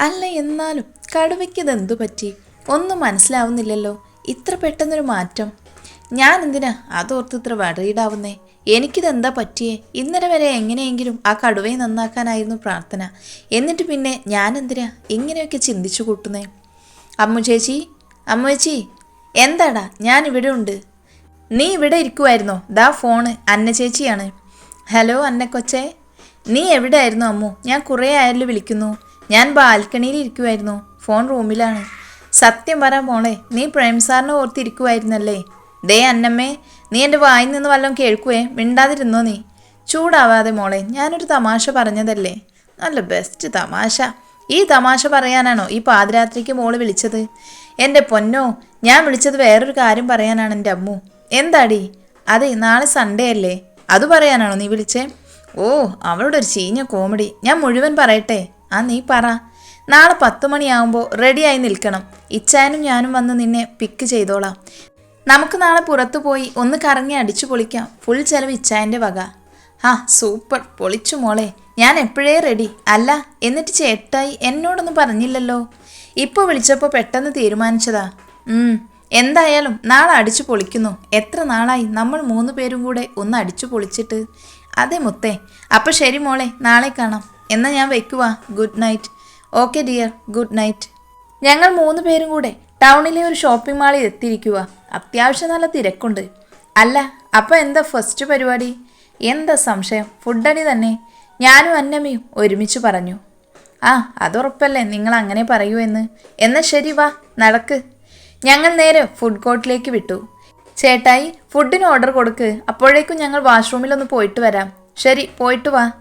അല്ല എന്നാലും കടുവയ്ക്കിതെന്തു പറ്റി? ഒന്നും മനസ്സിലാവുന്നില്ലല്ലോ. ഇത്ര പെട്ടെന്നൊരു മാറ്റം. ഞാൻ എന്തിനാ അതോർത്ത് ഇത്ര വടയിടാവുന്നേ എനിക്കിതെന്താ പറ്റിയേ? ഇന്നലെ വരെ എങ്ങനെയെങ്കിലും ആ കടുവയെ നന്നാക്കാനായിരുന്നു പ്രാർത്ഥന. എന്നിട്ട് പിന്നെ ഞാൻ എന്തിനാ ഇങ്ങനെയൊക്കെ ചിന്തിച്ചു കൂട്ടുന്നേ? അമ്മു ചേച്ചി അമ്മു ചേച്ചി എന്താടാ? ഞാൻ ഇവിടെ ഉണ്ട്. നീ ഇവിടെ ഇരിക്കുമായിരുന്നോ ദാ ഫോണ്. അന്ന ചേച്ചിയാണ്. ഹലോ അന്ന കൊച്ചേ. നീ എവിടെയായിരുന്നു അമ്മു? ഞാൻ കുറേ ആയാലും വിളിക്കുന്നു. ഞാൻ ബാൽക്കണിയിൽ ഇരിക്കുമായിരുന്നു ഫോൺ റൂമിലാണ്. സത്യം പറ മോളെ നീ പ്രേം സാറിനെ ഓർത്തിരിക്കുമായിരുന്നല്ലേ ദേ അന്നമ്മേ നീ എന്റെ വായിൽ നിന്ന് വല്ലതും കേൾക്കുവേ? മിണ്ടാതിരുന്നോ നീ? ചൂടാവാതെ മോളെ ഞാനൊരു തമാശ പറഞ്ഞതല്ലേ? നല്ല ബെസ്റ്റ് തമാശ. ഈ തമാശ പറയാനാണോ ഈ പാതിരാത്രിക്ക് മോൾ വിളിച്ചത്? എന്റെ പൊന്നോ ഞാൻ വിളിച്ചത് വേറൊരു കാര്യം പറയാനാണ് എന്റെ അമ്മു. എന്താടി? അതെ നാളെ സൺഡേ അല്ലേ? അത് പറയാനാണോ നീ വിളിച്ചേ? ഓ അവളുടെ ഒരു ചീഞ്ഞ കോമഡി ഞാൻ മുഴുവൻ പറയട്ടെ. ആ നീ പറ. നാളെ പത്ത് മണിയാവുമ്പോൾ റെഡിയായി നിൽക്കണം. ഇച്ചാനും ഞാനും വന്ന് നിന്നെ പിക്ക് ചെയ്തോളാം. നമുക്ക് നാളെ പുറത്തു പോയി ഒന്ന് കറങ്ങി അടിച്ചു പൊളിക്കാം. ഫുൾ ചെലവ് ഇച്ചായന്റെ വക. ആ സൂപ്പർ പൊളിച്ചു മോളെ. ഞാൻ എപ്പോഴേ റെഡി അല്ല എന്നിട്ട് ചേട്ടായി എന്നോടൊന്നും പറഞ്ഞില്ലല്ലോ. ഇപ്പോൾ വിളിച്ചപ്പോൾ പെട്ടെന്ന് തീരുമാനിച്ചതാ. എന്തായാലും നാളെ അടിച്ചു പൊളിക്കുന്നു. എത്ര നാളായി നമ്മൾ മൂന്ന് പേരും കൂടെ ഒന്ന് അടിച്ചു പൊളിച്ചിട്ട്. അതെ മുത്തേ. അപ്പോൾ ശരി മോളെ നാളെ കാണാം. എന്നാൽ ഞാൻ വെക്കുവാ. Good night okay dear good night ഞങ്ങൾ മൂന്ന് പേരും കൂടെ ടൗണിലെ ഒരു ഷോപ്പിംഗ് മാളിൽ എത്തിയിരിക്കുക അത്യാവശ്യം നല്ല തിരക്കുണ്ട്. അല്ല അപ്പോൾ എന്താ ഫസ്റ്റ് പരിപാടി? എന്താ സംശയം? ഫുഡടി തന്നെ. ഞാനും അന്നമ്മയും ഒരുമിച്ച് പറഞ്ഞു. ആ അതുറപ്പല്ലേ നിങ്ങൾ അങ്ങനെ പറയൂ എന്ന്. എന്നാൽ ശരി വാ നടക്ക്. ഞങ്ങൾ നേരെ ഫുഡ് കോർട്ടിലേക്ക് വിട്ടു. ചേട്ടായി ഫുഡിന് ഓർഡർ കൊടുക്ക്. അപ്പോഴേക്കും ഞങ്ങൾ വാഷ്റൂമിലൊന്ന് പോയിട്ട് വരാം. ശരി പോയിട്ട് വാ.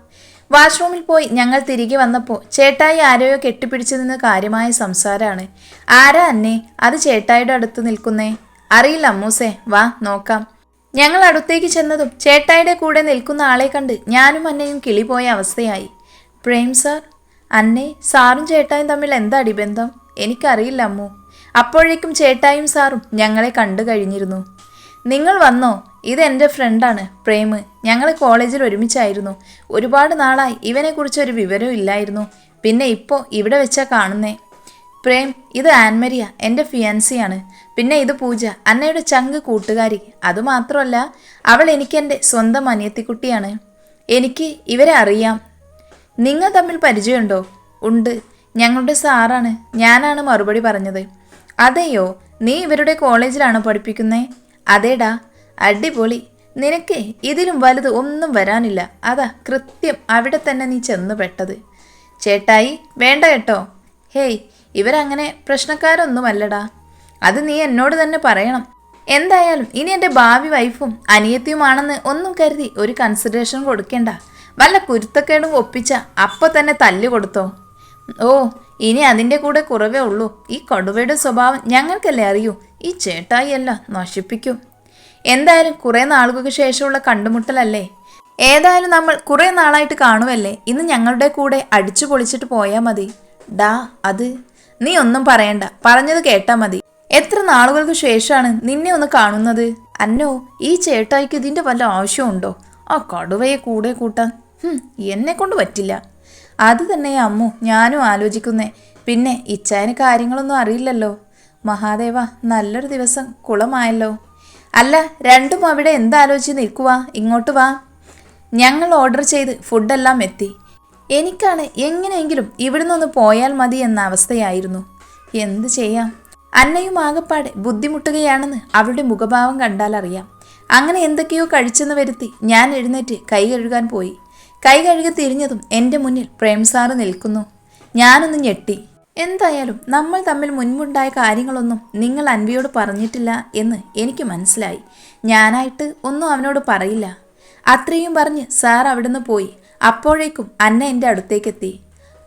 വാഷ്റൂമിൽ പോയി ഞങ്ങൾ തിരികെ വന്നപ്പോൾ ചേട്ടായി ആരെയോ കെട്ടിപ്പിടിച്ചു നിന്ന് കാര്യമായ സംസാരമാണ് ആരാ അന്നെ? അത് ചേട്ടായിയുടെ അടുത്ത് നിൽക്കുന്നേ? അറിയില്ല അമ്മൂസേ. വാ നോക്കാം. ഞങ്ങൾ അടുത്തേക്ക് ചെന്നതും ചേട്ടായിയുടെ കൂടെ നിൽക്കുന്ന ആളെ കണ്ട് ഞാനും അന്നയും കിളിപോയ അവസ്ഥയായി. പ്രേം സാർ അന്നെ സാറും ചേട്ടായും തമ്മിൽ എന്താ അടിബന്ധം? എനിക്കറിയില്ല അമ്മു. അപ്പോഴേക്കും ചേട്ടായും സാറും ഞങ്ങളെ കണ്ടു കഴിഞ്ഞിരുന്നു. നിങ്ങൾ വന്നോ? ഇത് എന്റെ ഫ്രണ്ടാണ് പ്രേം. ഞങ്ങൾ കോളേജിൽ ഒരുമിച്ചായിരുന്നു. ഒരുപാട് നാളായി. ഇവനെക്കുറിച്ച് ഒരു വിവരവും ഇല്ലായിരുന്നു. പിന്നെ ഇപ്പോൾ ഇവിടെ വെച്ചാ കാണുന്നേ. പ്രേം ഇത് ആൻമരിയ എന്റെ ഫിയാൻസിയാണ്. പിന്നെ ഇത് പൂജ അന്നയുടെ ചങ്ക് കൂട്ടുകാരി. അതുമാത്രമല്ല അവൾ എനിക്ക് എന്റെ സ്വന്തം അനിയത്തിക്കുട്ടിയാണ്. എനിക്ക് ഇവരെ അറിയാം. നിങ്ങൾ തമ്മിൽ പരിചയമുണ്ടോ? ഉണ്ട്. ഞങ്ങളുടെ സാറാണ്. ഞാനാണ് മറുപടി പറഞ്ഞത്. അതെയോ? നീ ഇവരുടെ കോളേജിലാണ് പഠിപ്പിക്കുന്നേ? അതേടാ അടിപൊളി. നിനക്ക് ഇതിലും വലുത് ഒന്നും വരാനില്ല. അതാ കൃത്യം അവിടെ തന്നെ നീ ചെന്ന് പെട്ടത്. ചേട്ടായി വേണ്ട കേട്ടോ. ഹേയ് ഇവരങ്ങനെ പ്രശ്നക്കാരൊന്നുമല്ലടാ. അത് നീ എന്നോട് തന്നെ പറയണം. എന്തായാലും ഇനി എന്റെ ഭാവി വൈഫും അനിയത്തിയുമാണെന്ന് ഒന്നും കരുതി ഒരു കൺസിഡറേഷൻ കൊടുക്കേണ്ട. വല്ല കുരുത്തക്കേടും ഒപ്പിച്ച അപ്പോൾ തന്നെ തല്ലു കൊടുത്തോ. ഓ ഇനി അതിന്റെ കൂടെ കുറവേ ഉള്ളൂ. ഈ കടുവയുടെ സ്വഭാവം ഞങ്ങൾക്കല്ലേ അറിയൂ. ഈ ചേട്ടായിയല്ല നശിപ്പിക്കും. എന്തായാലും കുറേ നാളുകൾക്ക് ശേഷമുള്ള കണ്ടുമുട്ടലല്ലേ? ഏതായാലും നമ്മൾ കുറേ നാളായിട്ട് കാണുമല്ലേ ഇന്ന് ഞങ്ങളുടെ കൂടെ അടിച്ചു പൊളിച്ചിട്ട് പോയാൽ മതി. ഡാ അത് നീ ഒന്നും പറയണ്ട. പറഞ്ഞത് കേട്ടാ മതി. എത്ര നാളുകൾക്ക് ശേഷമാണ് നിന്നെ ഒന്ന് കാണുന്നത്? അന്നോ ഈ ചേട്ടായിക്ക് ഇതിന്റെ വല്ല ആവശ്യമുണ്ടോ? ആ കടുവയെ കൂടെ കൂട്ടാൻ. എന്നെ കൊണ്ട് പറ്റില്ല. അത് തന്നെ അമ്മു ഞാനും ആലോചിക്കുന്നേ. പിന്നെ ഇച്ചായന് കാര്യങ്ങളൊന്നും അറിയില്ലല്ലോ. മഹാദേവ നല്ലൊരു ദിവസം കുളമായല്ലോ. അല്ല രണ്ടും അവിടെ എന്താലോചിച്ച് നിൽക്കുക ഇങ്ങോട്ട് വാ. ഞങ്ങൾ ഓർഡർ ചെയ്ത് ഫുഡെല്ലാം എത്തി. എനിക്കാണ് എങ്ങനെയെങ്കിലും ഇവിടുന്ന് ഒന്ന് പോയാൽ മതി എന്ന അവസ്ഥയായിരുന്നു. എന്ത് ചെയ്യാം? അന്നയും ആകപ്പാടെ ബുദ്ധിമുട്ടുകയാണെന്ന് അവളുടെ മുഖഭാവം കണ്ടാൽ അറിയാം. അങ്ങനെ എന്തൊക്കെയോ കഴിച്ചെന്ന് വരുത്തി ഞാൻ എഴുന്നേറ്റ് കൈ കഴുകാൻ പോയി. കൈ കഴുകി തിരിഞ്ഞതും എന്റെ മുന്നിൽ പ്രേംസാറ് നിൽക്കുന്നു. ഞാനൊന്ന് ഞെട്ടി. എന്തായാലും നമ്മൾ തമ്മിൽ മുൻപുണ്ടായ കാര്യങ്ങളൊന്നും നിങ്ങൾ അൻവിയോട് പറഞ്ഞിട്ടില്ല എന്ന് എനിക്ക് മനസ്സിലായി. ഞാനായിട്ട് ഒന്നും അവനോട് പറയില്ല. അത്രയും പറഞ്ഞ് സാർ അവിടുന്ന് പോയി. അപ്പോഴേക്കും അന്ന എന്റെ അടുത്തേക്കെത്തി.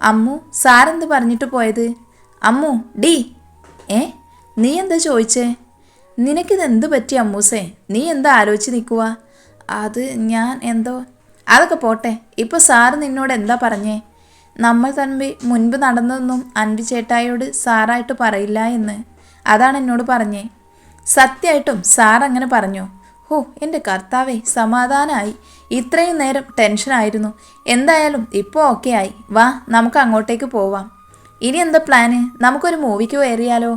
അമ്മു സാറെന്ത് പറഞ്ഞിട്ട് പോയത്? അമ്മു ഡി. ഏ? നീ എന്താ ചോദിച്ചേ? നിനക്കിത് എന്ത് പറ്റി അമ്മൂസേ? നീ എന്താ ആലോചിച്ച് നിൽക്കുക അത് ഞാൻ എന്തോ അതൊക്കെ പോട്ടെ. ഇപ്പോൾ സാറ് നിന്നോട് എന്താ പറഞ്ഞേ? നമ്മൾ തമ്പി മുൻപ് നടന്നതൊന്നും അൻപി ചേട്ടായോട് സാറായിട്ട് പറയില്ല എന്ന്. അതാണ് എന്നോട് പറഞ്ഞേ. സത്യമായിട്ടും സാർ അങ്ങനെ പറഞ്ഞു. ഹോ എന്റെ കർത്താവേ സമാധാനമായി ഇത്രയും നേരം ടെൻഷനായിരുന്നു എന്തായാലും ഇപ്പോൾ ഓക്കെ ആയി. വാ നമുക്ക് അങ്ങോട്ടേക്ക് പോവാം. ഇനി എന്താ പ്ലാന് നമുക്കൊരു മൂവിക്ക് കയറിയാലോ?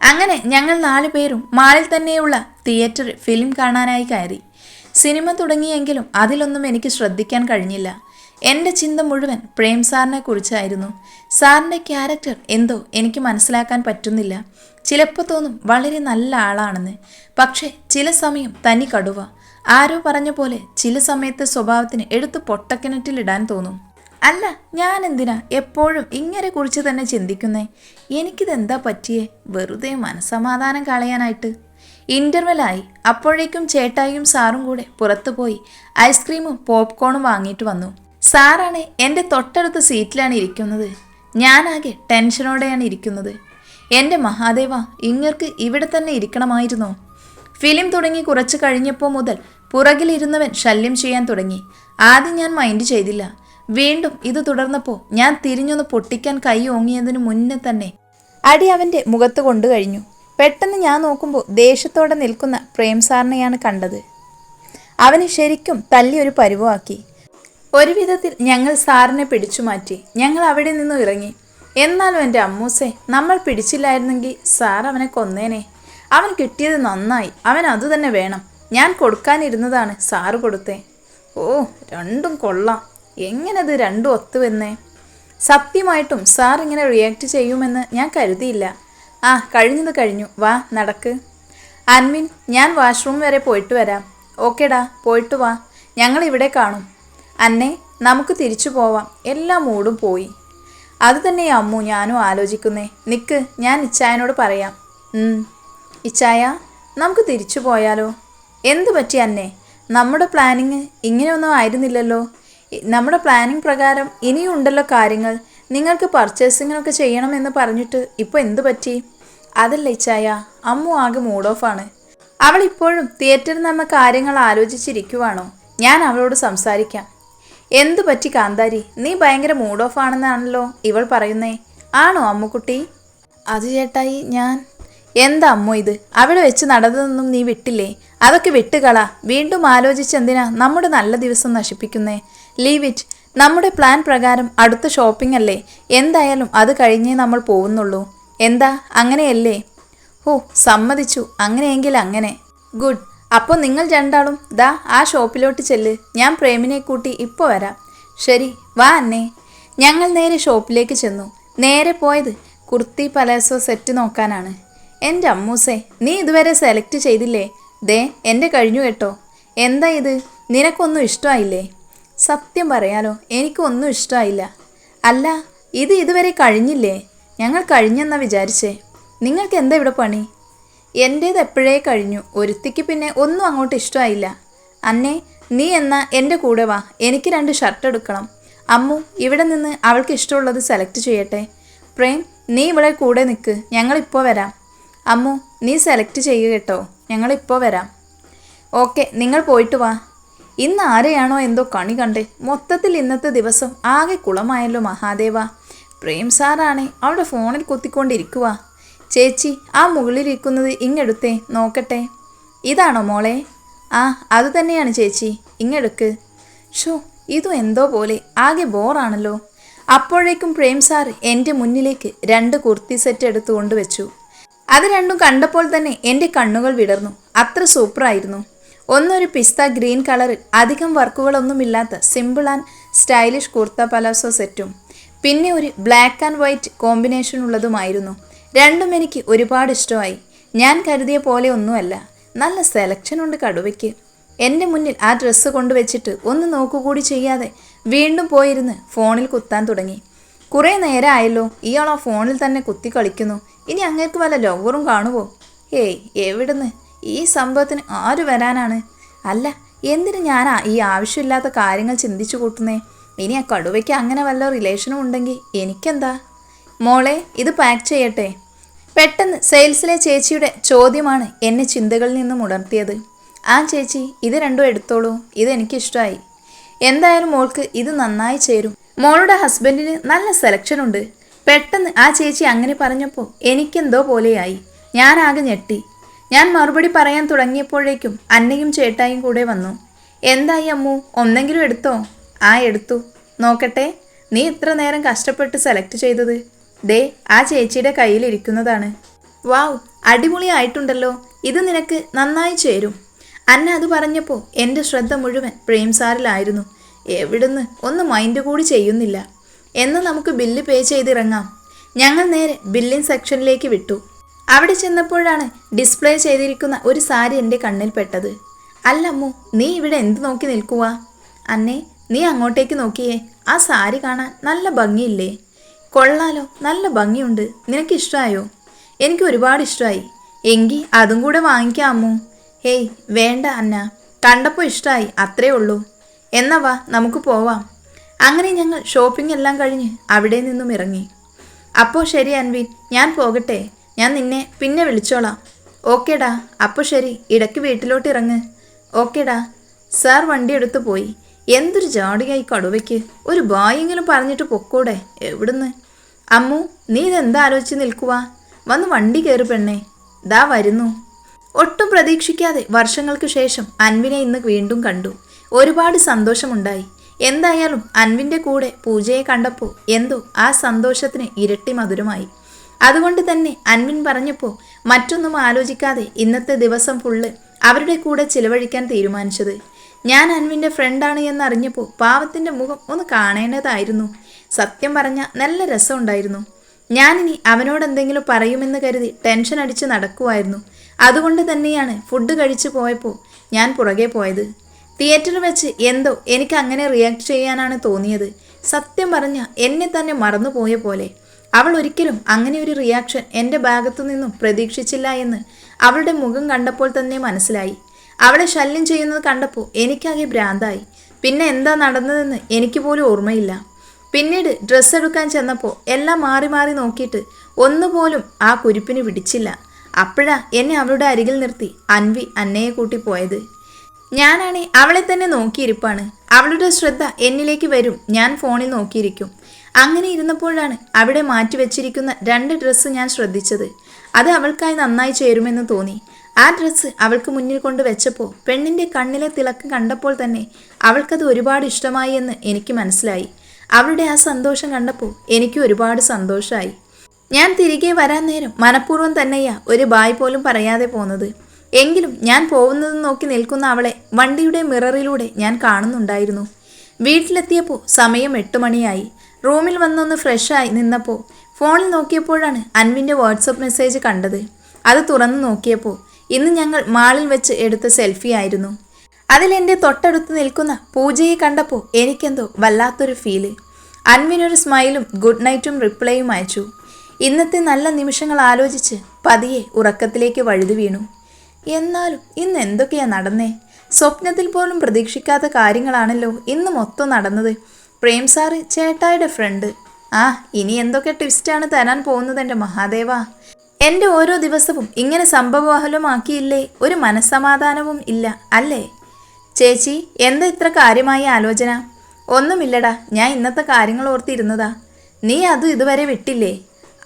അങ്ങനെ ഞങ്ങൾ നാലു പേരും മാളിൽ തന്നെയുള്ള തിയേറ്റർ ഫിലിം കാണാനായി കയറി. സിനിമ തുടങ്ങിയെങ്കിലും അതിലൊന്നും എനിക്ക് ശ്രദ്ധിക്കാൻ കഴിഞ്ഞില്ല. എന്റെ ചിന്ത മുഴുവൻ പ്രേം സാറിനെ കുറിച്ചായിരുന്നു. സാറിന്റെ ക്യാരക്ടർ എന്തോ എനിക്ക് മനസ്സിലാക്കാൻ പറ്റുന്നില്ല. ചിലപ്പോൾ തോന്നും വളരെ നല്ല ആളാണെന്ന്. പക്ഷേ ചില സമയം തനി കടുവ. ആരോ പറഞ്ഞ പോലെ ചില സമയത്തെ സ്വഭാവത്തിന് എടുത്ത് പൊട്ടക്കിണറ്റിലിടാൻ തോന്നും. അല്ല ഞാൻ എന്തിനാ എപ്പോഴും ഇങ്ങനെ കുറിച്ച് തന്നെ ചിന്തിക്കുന്നേ? എനിക്കിതെന്താ പറ്റിയേ? വെറുതെ മനസമാധാനം കളയാനായിട്ട്. ഇന്റർവെലായി അപ്പോഴേക്കും ചേട്ടായും സാറും കൂടെ പുറത്തുപോയി. ഐസ്ക്രീമും പോപ്കോണും വാങ്ങിയിട്ട് വന്നു. സാറാണ് എന്റെ തൊട്ടടുത്ത സീറ്റിലാണ് ഇരിക്കുന്നത്. ഞാനാകെ ടെൻഷനോടെയാണ് ഇരിക്കുന്നത്. എന്റെ മഹാദേവ ഇങ്ങർക്ക് ഇവിടെ തന്നെ ഇരിക്കണമായിരുന്നോ. ഫിലിം തുടങ്ങി കുറച്ച് കഴിഞ്ഞപ്പോൾ മുതൽ പുറകിലിരുന്നവൻ ശല്യം ചെയ്യാൻ തുടങ്ങി. ആദ്യം ഞാൻ മൈൻഡ് ചെയ്തില്ല. വീണ്ടും ഇത് തുടർന്നപ്പോൾ ഞാൻ തിരിഞ്ഞൊന്ന് പൊട്ടിക്കാൻ കൈ ഓങ്ങിയതിനു മുന്നേ തന്നെ അടി അവന്റെ മുഖത്ത് കൊണ്ടു കഴിഞ്ഞു. പെട്ടെന്ന് ഞാൻ നോക്കുമ്പോൾ ദേഷ്യത്തോടെ നിൽക്കുന്ന പ്രേം സാറിനെയാണ് കണ്ടത്. അവന് ശരിക്കും തല്ലിയൊരു പരുവമാക്കി. ഒരു വിധത്തിൽ ഞങ്ങൾ സാറിനെ പിടിച്ചു മാറ്റി. ഞങ്ങൾ അവിടെ നിന്നും ഇറങ്ങി. എന്നാലും എന്റെ അമ്മൂസെ നമ്മൾ പിടിച്ചില്ലായിരുന്നെങ്കിൽ സാർ അവനെ കൊന്നേനെ. അവൻ കിട്ടിയത് നന്നായി. അവൻ അതുതന്നെ വേണം. ഞാൻ കൊടുക്കാനിരുന്നതാണ് സാറ് കൊടുത്തേ. ഓ രണ്ടും കൊള്ളാം. എങ്ങനെ ഇത് രണ്ടും ഒത്തുവെന്നേ? സത്യമായിട്ടും സാർ ഇങ്ങനെ റിയാക്ട് ചെയ്യുമെന്ന് ഞാൻ കരുതിയില്ല. ആ കഴിഞ്ഞത് കഴിഞ്ഞു. വാ നടക്ക്. അൻവിൻ ഞാൻ വാഷ്റൂം വരെ പോയിട്ട് വരാം. ഓക്കേടാ പോയിട്ട് വാ. ഞങ്ങൾ ഇവിടെ കാണും. അന്നെ നമുക്ക് തിരിച്ചു പോവാം. എല്ലാ മൂടും പോയി. അത് തന്നെ അമ്മു ഞാനും ആലോചിക്കുന്നേ. നിക്ക് ഞാൻ ഇച്ചായനോട് പറയാം. ഇച്ചായ നമുക്ക് തിരിച്ചു പോയാലോ? എന്തു പറ്റി അന്നെ? നമ്മുടെ പ്ലാനിങ് ഇങ്ങനെയൊന്നും ആയിരുന്നില്ലല്ലോ. നമ്മുടെ പ്ലാനിങ് പ്രകാരം ഇനിയും ഉണ്ടല്ലോ കാര്യങ്ങൾ. നിങ്ങൾക്ക് പർച്ചേസിങ്ങിനൊക്കെ ചെയ്യണമെന്ന് പറഞ്ഞിട്ട് ഇപ്പോൾ എന്തു പറ്റി? അതല്ല ഇച്ചായ അമ്മു ആകെ മൂഡ് ഓഫാണ് അവൾ ഇപ്പോഴും തിയേറ്ററിൽ നടന്ന കാര്യങ്ങൾ ആലോചിച്ചിരിക്കുവാണോ? ഞാൻ അവളോട് സംസാരിക്കാം. എന്തു പറ്റി കാന്താരി? നീ ഭയങ്കര മൂഡ് ഓഫ് ആണെന്നാണല്ലോ ഇവൾ പറയുന്നേ. ആണോ അമ്മുക്കുട്ടി? അത് ചേട്ടായി ഞാൻ. എന്താ അമ്മു ഇത്? അവിടെ വെച്ച് നടന്നതൊന്നും നീ വിട്ടില്ലേ? അതൊക്കെ വിട്ടുകള. വീണ്ടും ആലോചിച്ച് എന്തിനാ നമ്മുടെ നല്ല ദിവസം നശിപ്പിക്കുന്നേ? ലീവ് ഇറ്റ് നമ്മുടെ പ്ലാൻ പ്രകാരം അടുത്ത ഷോപ്പിംഗ് അല്ലേ? എന്തായാലും അത് കഴിഞ്ഞേ നമ്മൾ പോകുന്നുള്ളൂ. എന്താ? അങ്ങനെയല്ലേ? ഓ സമ്മതിച്ചു. അങ്ങനെയെങ്കിൽ അങ്ങനെ. ഗുഡ് അപ്പോൾ നിങ്ങൾ രണ്ടാളും ദാ ആ ഷോപ്പിലോട്ട് ചെല്ല്. ഞാൻ പ്രേമിനെ കൂട്ടി ഇപ്പോൾ വരാം. ശരി വാ അന്നേ. ഞങ്ങൾ നേരെ ഷോപ്പിലേക്ക് ചെന്നു. നേരെ പോയത് കുർത്തി പലാസോ സെറ്റ് നോക്കാനാണ്. എന്റെ അമ്മൂസേ നീ ഇതുവരെ സെലക്ട് ചെയ്തില്ലേ? ദേ എന്റെ കഴിഞ്ഞു കേട്ടോ. എന്താ ഇത്? നിനക്കൊന്നും ഇഷ്ടമായില്ലേ? സത്യം പറയാലോ എനിക്കൊന്നും ഇഷ്ടമായില്ല. അല്ല ഇത് ഇതുവരെ കഴിഞ്ഞില്ലേ? ഞങ്ങൾ കഴിഞ്ഞെന്നാ വിചാരിച്ചേ. നിങ്ങൾക്ക് എന്താ ഇവിടെ പണി? എന്റേത് എപ്പോഴേ കഴിഞ്ഞു. ഒരുത്തിക്ക് പിന്നെ ഒന്നും അങ്ങോട്ട് ഇഷ്ടമായില്ല. അന്നേ നീ എന്നാ എന്റെ കൂടെ വാ. എനിക്ക് രണ്ട് ഷർട്ട് എടുക്കണം. അമ്മു ഇവിടെ നിന്ന് അവൾക്ക് ഇഷ്ടമുള്ളത് സെലക്ട് ചെയ്യട്ടെ. പ്രേം നീ ഇവിടെ കൂടെ നിൽക്ക് ഞങ്ങളിപ്പോൾ വരാം. അമ്മു നീ സെലക്ട് ചെയ്യുക കേട്ടോ. ഞങ്ങളിപ്പോൾ വരാം. ഓക്കെ നിങ്ങൾ പോയിട്ട് വാ. ഇന്ന് ആരെയാണോ എന്തോ കണി കണ്ടേ മൊത്തത്തിൽ ഇന്നത്തെ ദിവസം ആകെ കുളമായല്ലോ മഹാദേവ. പ്രേം സാറാണേ അവളുടെ ഫോണിൽ കുത്തിക്കൊണ്ടിരിക്കുക ചേച്ചി ആ മുകളിലിരിക്കുന്നത് ഇങ്ങെടുത്തേ നോക്കട്ടെ. ഇതാണോ മോളെ? ആ അത് തന്നെയാണ് ചേച്ചി ഇങ്ങെടുക്ക്. ഷോ ഇതും എന്തോ പോലെ ആകെ ബോറാണല്ലോ. അപ്പോഴേക്കും പ്രേം സാർ എന്റെ മുന്നിലേക്ക് രണ്ട് കുർത്തി സെറ്റ് എടുത്തു കൊണ്ടുവച്ചു അത് രണ്ടും കണ്ടപ്പോൾ തന്നെ എന്റെ കണ്ണുകൾ വിടർന്നു. അത്ര സൂപ്പറായിരുന്നു ഒന്നൊരു പിസ്ത ഗ്രീൻ കളറിൽ അധികം വർക്കുകളൊന്നുമില്ലാത്ത simple and stylish kurta palazzo സെറ്റും പിന്നെ ഒരു ബ്ലാക്ക് ആൻഡ് വൈറ്റ് കോമ്പിനേഷൻ ഉള്ളതുമായിരുന്നു. രണ്ടും എനിക്ക് ഒരുപാട് ഇഷ്ടമായി. ഞാൻ കരുതിയ പോലെ ഒന്നുമല്ല. നല്ല സെലക്ഷൻ ഉണ്ട് കടുവയ്ക്ക്. എന്റെ മുന്നിൽ ആ ഡ്രസ്സ് കൊണ്ടുവച്ചിട്ട് ഒന്ന് നോക്കുകൂടി ചെയ്യാതെ വീണ്ടും പോയിരുന്ന് ഫോണിൽ കുത്താൻ തുടങ്ങി. കുറേ നേരമായല്ലോ ഇയാൾ ആ ഫോണിൽ തന്നെ കുത്തി കളിക്കുന്നു. ഇനി അങ്ങേക്ക് വല്ല ലവറും കാണുമോ ഏയ് എവിടുന്ന്? ഈ സംഭവത്തിന് ആര് വരാനാണ്? അല്ല എന്തിനു ഞാൻ ഈ ആവശ്യമില്ലാത്ത കാര്യങ്ങൾ ചിന്തിച്ചു കൂട്ടുന്നേ? ഇനി ആ കടുവയ്ക്ക് അങ്ങനെ വല്ല റിലേഷനും ഉണ്ടെങ്കിൽ എനിക്കെന്താ? മോളെ ഇത് പാക്ക് ചെയ്യട്ടെ. പെട്ടെന്ന് സെയിൽസിലെ ചേച്ചിയുടെ ചോദ്യമാണ് എന്നെ ചിന്തകളിൽ നിന്നും ഉണർത്തിയത്. ആ ചേച്ചി ഇത് രണ്ടും എടുത്തോളൂ. ഇത് എനിക്കിഷ്ടമായി. എന്തായാലും മോൾക്ക് ഇത് നന്നായി ചേരും. മോളുടെ ഹസ്ബൻഡിന് നല്ല സെലക്ഷൻ ഉണ്ട്. പെട്ടെന്ന് ആ ചേച്ചി അങ്ങനെ പറഞ്ഞപ്പോൾ എനിക്കെന്തോ പോലെയായി. ഞാൻ ആകെ ഞെട്ടി. ഞാൻ മറുപടി പറയാൻ തുടങ്ങിയപ്പോഴേക്കും അന്നയും ചേട്ടായും കൂടെ വന്നു. എന്തായി അമ്മു? ഒന്നെങ്കിലും എടുത്തോ? ആ എടുത്തു. നോക്കട്ടെ. നീ ഇത്ര നേരം കഷ്ടപ്പെട്ട് സെലക്ട് ചെയ്തത്? ദേ ആ ചേച്ചിയുടെ കയ്യിലിരിക്കുന്നതാണ് വാവ് അടിപൊളിയായിട്ടുണ്ടല്ലോ. ഇത് നിനക്ക് നന്നായി ചേരും. അന്ന അത് പറഞ്ഞപ്പോൾ എന്റെ ശ്രദ്ധ മുഴുവൻ പ്രേം സാറിലായിരുന്നു. എവിടുന്ന്? ഒന്ന് മൈൻഡ് കൂടി ചെയ്യുന്നില്ല. എന്ന് നമുക്ക് ബില്ല് പേ ചെയ്തിറങ്ങാം. ഞങ്ങൾ നേരെ ബില്ലിംഗ് സെക്ഷനിലേക്ക് വിട്ടു. അവിടെ ചെന്നപ്പോഴാണ് ഡിസ്പ്ലേ ചെയ്തിരിക്കുന്ന ഒരു സാരി എന്റെ കണ്ണിൽ പെട്ടത്. അല്ല അമ്മു നീ ഇവിടെ എന്ത് നോക്കി നിൽക്കുക അന്നേ നീ അങ്ങോട്ടേക്ക് നോക്കിയേ. ആ സാരി കാണാൻ നല്ല ഭംഗിയില്ലേ? കൊള്ളാലോ നല്ല ഭംഗിയുണ്ട്. നിനക്ക് ഇഷ്ടമായോ എനിക്ക് ഒരുപാട് ഇഷ്ടമായി എങ്കിൽ അതും കൂടെ വാങ്ങിക്കാമോ ഹേയ് വേണ്ട അന്ന. കണ്ടപ്പോൾ ഇഷ്ടമായി അത്രേ ഉള്ളൂ. എന്നാ വാ നമുക്ക് പോവാം. അങ്ങനെ ഞങ്ങൾ ഷോപ്പിംഗ് എല്ലാം കഴിഞ്ഞ് അവിടെ നിന്നും ഇറങ്ങി. അപ്പോൾ ശരി അൻവിൻ. ഞാൻ പോകട്ടെ. ഞാൻ നിന്നെ പിന്നെ വിളിച്ചോളാം. ഓക്കേടാ അപ്പോൾ ശരി. ഇടയ്ക്ക് വീട്ടിലോട്ട് ഇറങ്ങ്. ഓക്കേടാ. സാർ വണ്ടി എടുത്തു പോയി. എന്തൊരു ജാടിയായി കടുവയ്ക്ക്. ഒരു ബായെങ്കിലും പറഞ്ഞിട്ട് പൊക്കൂടെ. എവിടുന്ന്? അമ്മു നീ ഇതെന്താ ആലോചിച്ച് നിൽക്കുവാ? വന്ന് വണ്ടി കയറി പെണ്ണേ. ദാ വരുന്നു. ഒട്ടും പ്രതീക്ഷിക്കാതെ വർഷങ്ങൾക്ക് ശേഷം അൻവിനെ ഇന്ന് വീണ്ടും കണ്ടു. ഒരുപാട് സന്തോഷമുണ്ടായി. എന്തായാലും അൻവിന്റെ കൂടെ പൂജയെ കണ്ടപ്പോൾ എന്തോ ആ സന്തോഷത്തിന് ഇരട്ടി മധുരമായി. അതുകൊണ്ട് തന്നെ അൻവിൻ പറഞ്ഞപ്പോൾ മറ്റൊന്നും ആലോചിക്കാതെ ഇന്നത്തെ ദിവസം ഫുള്ള് അവരുടെ കൂടെ ചിലവഴിക്കാൻ തീരുമാനിച്ചത്. ഞാൻ അൻവിന്റെ ഫ്രണ്ടാണ് എന്നറിഞ്ഞപ്പോൾ പാവത്തിന്റെ മുഖം ഒന്ന് കാണേണ്ടതായിരുന്നു. സത്യം പറഞ്ഞ നല്ല രസമുണ്ടായിരുന്നു. ഞാനിനി അവനോട് എന്തെങ്കിലും പറയുമെന്ന് കരുതി ടെൻഷൻ അടിച്ച് നടക്കുമായിരുന്നു അതുകൊണ്ട് തന്നെയാണ് ഫുഡ് കഴിച്ചു പോയപ്പോൾ ഞാൻ പുറകെ പോയത്. തിയേറ്ററിൽ വെച്ച് എന്തോ എനിക്ക് അങ്ങനെ റിയാക്ട് ചെയ്യാനാണ് തോന്നിയത്. സത്യം പറഞ്ഞ എന്നെ തന്നെ മറന്നുപോയ പോലെ. അവൾ ഒരിക്കലും അങ്ങനെ ഒരു റിയാക്ഷൻ എന്റെ ഭാഗത്തു നിന്നും പ്രതീക്ഷിച്ചില്ല എന്ന് അവളുടെ മുഖം കണ്ടപ്പോൾ തന്നെ മനസ്സിലായി. അവളെ ശല്യം ചെയ്യുന്നത് കണ്ടപ്പോൾ എനിക്കാകെ ഭ്രാന്തായി. പിന്നെ എന്താ നടന്നതെന്ന് എനിക്ക് പോലും ഓർമ്മയില്ല. പിന്നീട് ഡ്രസ്സ് എടുക്കാൻ ചെന്നപ്പോൾ എല്ലാം മാറി മാറി നോക്കിയിട്ട് ഒന്നുപോലും ആ കുരിപ്പിന് പിടിച്ചില്ല. അപ്പോഴാ എന്നെ അവളുടെ അരികിൽ നിർത്തി അൻവി അന്നയെ കൂട്ടി പോയത്. ഞാനാണെ അവളെ തന്നെ നോക്കിയിരിപ്പാണ്. അവളുടെ ശ്രദ്ധ എന്നിലേക്ക് വരും ഞാൻ ഫോണിൽ നോക്കിയിരിക്കും. അങ്ങനെ ഇരുന്നപ്പോഴാണ് അവിടെ മാറ്റി വെച്ചിരിക്കുന്ന രണ്ട് ഡ്രസ്സ് ഞാൻ ശ്രദ്ധിച്ചത്. അത് അവൾക്കായി നന്നായി ചേരുമെന്ന് തോന്നി. ആ ഡ്രസ്സ് അവൾക്ക് മുന്നിൽ കൊണ്ട് വെച്ചപ്പോൾ പെണ്ണിന്റെ കണ്ണിലെ തിളക്കം കണ്ടപ്പോൾ തന്നെ അവൾക്കത് ഒരുപാട് ഇഷ്ടമായി എന്ന് എനിക്ക് മനസ്സിലായി. അവളുടെ ആ സന്തോഷം കണ്ടപ്പോൾ എനിക്കും ഒരുപാട് സന്തോഷമായി ഞാൻ തിരികെ വരാൻ നേരം മനഃപൂർവം തന്നെയാ ഒരു ബായ് പോലും പറയാതെ പോന്നത്. എങ്കിലും ഞാൻ പോകുന്നത് നോക്കി നിൽക്കുന്ന അവളെ വണ്ടിയുടെ മിററിലൂടെ ഞാൻ കാണുന്നുണ്ടായിരുന്നു. വീട്ടിലെത്തിയപ്പോൾ സമയം എട്ട് മണിയായി. റൂമിൽ വന്നൊന്ന് ഫ്രഷായി നിന്നപ്പോൾ ഫോണിൽ നോക്കിയപ്പോഴാണ് അൻവിന്റെ വാട്സപ്പ് മെസ്സേജ് കണ്ടത്. അത് തുറന്നു നോക്കിയപ്പോൾ ഇന്ന് ഞങ്ങൾ മാളിൽ വെച്ച് എടുത്ത സെൽഫി ആയിരുന്നു. അതിലെന്റെ തൊട്ടടുത്ത് നിൽക്കുന്ന പൂജയെ കണ്ടപ്പോൾ എനിക്കെന്തോ വല്ലാത്തൊരു ഫീൽ അൻവിനൊരു സ്മൈലും ഗുഡ് നൈറ്റും റിപ്ലൈയും അയച്ചു. ഇന്നത്തെ നല്ല നിമിഷങ്ങൾ ആലോചിച്ച് പതിയെ ഉറക്കത്തിലേക്ക് വഴുതി വീണു. എന്നാലും ഇന്ന് എന്തൊക്കെയാ നടന്നേ? സ്വപ്നത്തിൽ പോലും പ്രതീക്ഷിക്കാത്ത കാര്യങ്ങളാണല്ലോ ഇന്ന് മൊത്തം നടന്നത്. പ്രേം സാറ് ചേട്ടായുടെ ഫ്രണ്ട് ആ ഇനി എന്തൊക്കെ ട്വിസ്റ്റാണ് തരാൻ പോകുന്നത് എന്റെ മഹാദേവ? എന്റെ ഓരോ ദിവസവും ഇങ്ങനെ സംഭവബഹലമാക്കിയില്ലേ ഒരു മനസ്സമാധാനവും ഇല്ല അല്ലേ? ചേച്ചി എന്താ ഇത്ര കാര്യമായ ആലോചന? ഒന്നുമില്ലടാ ഞാൻ ഇന്നത്തെ കാര്യങ്ങൾ ഓർത്തിരുന്നതാ. നീ അതും ഇതുവരെ വിട്ടില്ലേ?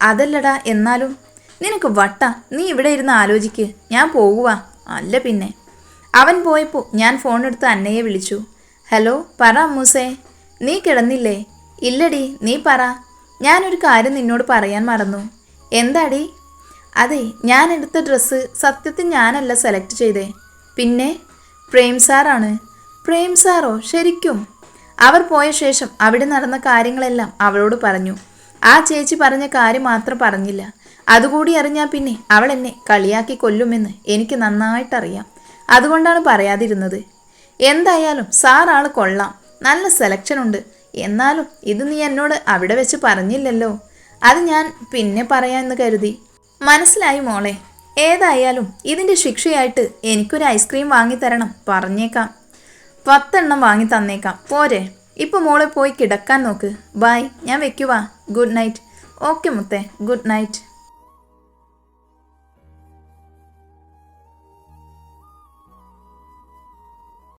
അതല്ലടാ എന്നാലും. നിനക്ക് വട്ട നീ ഇവിടെ ഇരുന്ന് ആലോചിക്ക്. ഞാൻ പോകുക അല്ല പിന്നെ. അവൻ പോയപ്പോൾ ഞാൻ ഫോൺ എടുത്ത് അന്നയെ വിളിച്ചു. ഹലോ പറ അമ്മൂസേ. നീ കിടന്നില്ലേ? ഇല്ലടി നീ പറ. ഞാനൊരു കാര്യം നിന്നോട് പറയാൻ മറന്നു. എന്താടി? അതെ ഞാൻ എടുത്ത ഡ്രസ്സ് സത്യത്തിൽ ഞാനല്ല സെലക്ട് ചെയ്തേ. പിന്നെ? പ്രേം സാറാണ്. പ്രേം സാറോ ശരിക്കും? അവർ പോയ ശേഷം അവിടെ നടന്ന കാര്യങ്ങളെല്ലാം അവളോട് പറഞ്ഞു. ആ ചേച്ചി പറഞ്ഞ കാര്യം മാത്രം പറഞ്ഞില്ല. അതുകൂടി അറിഞ്ഞാൽ പിന്നെ അവൾ എന്നെ കളിയാക്കി കൊല്ലുമെന്ന് എനിക്ക് നന്നായിട്ടറിയാം. അതുകൊണ്ടാണ് പറയാതിരുന്നത്. എന്തായാലും സാറാൾ കൊള്ളാം. നല്ല സെലക്ഷൻ ഉണ്ട്. എന്നാലും ഇത് നീ എന്നോട് അവിടെ വെച്ച് പറഞ്ഞില്ലല്ലോ. അത് ഞാൻ പിന്നെ പറയാമെന്ന് കരുതി. മനസ്സിലായി മോളെ. ഏതായാലും ഇതിന്റെ ശിക്ഷയായിട്ട് എനിക്കൊരു ഐസ്ക്രീം വാങ്ങിത്തരണം പറഞ്ഞേക്കാം. പത്തെണ്ണം വാങ്ങി തന്നേക്കാം. പോരെ. ഇപ്പോൾ മോളെ പോയി കിടക്കാൻ നോക്ക്. ബായ് ഞാൻ വെക്കുവാ. Good night. ഓക്കെ മുത്തേ. Good night.